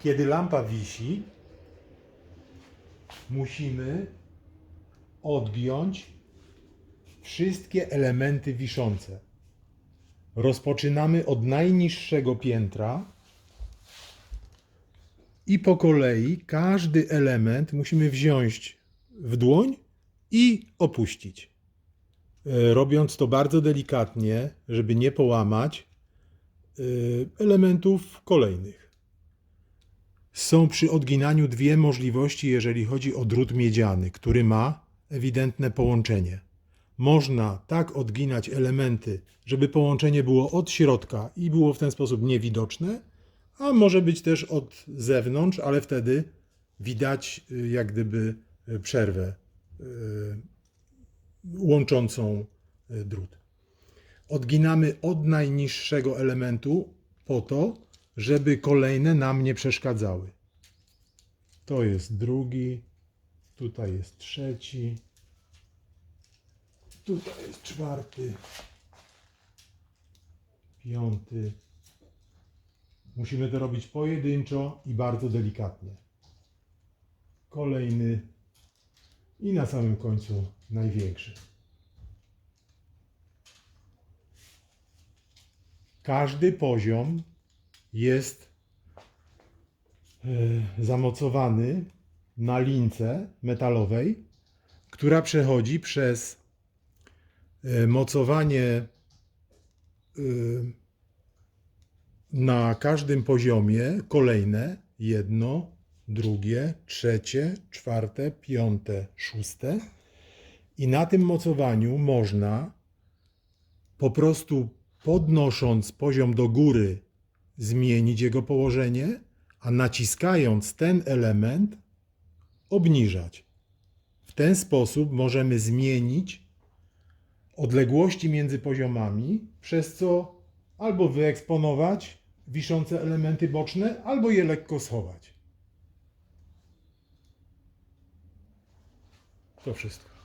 Kiedy lampa wisi, musimy odgiąć wszystkie elementy wiszące. Rozpoczynamy od najniższego piętra i po kolei każdy element musimy wziąć w dłoń i opuścić. E, Robiąc to bardzo delikatnie, żeby nie połamać e, elementów kolejnych. Są przy odginaniu dwie możliwości, jeżeli chodzi o drut miedziany, który ma ewidentne połączenie. Można tak odginać elementy, żeby połączenie było od środka i było w ten sposób niewidoczne, a może być też od zewnątrz, ale wtedy widać y, jak gdyby y, przerwę y, łączącą drut. Odginamy od najniższego elementu po to, żeby kolejne nam nie przeszkadzały. To jest drugi, tutaj jest trzeci, tutaj jest czwarty, piąty. Musimy to robić pojedynczo i bardzo delikatnie. Kolejny i na samym końcu największy. Każdy poziom jest zamocowany na lince metalowej, która przechodzi przez e, mocowanie e, na każdym poziomie kolejne jedno, drugie, trzecie, czwarte, piąte, szóste. I na tym mocowaniu można po prostu podnosząc poziom do góry zmienić jego położenie, a naciskając ten element obniżać. W ten sposób możemy zmienić odległości między poziomami, przez co albo wyeksponować wiszące elementy boczne, albo je lekko schować. To wszystko.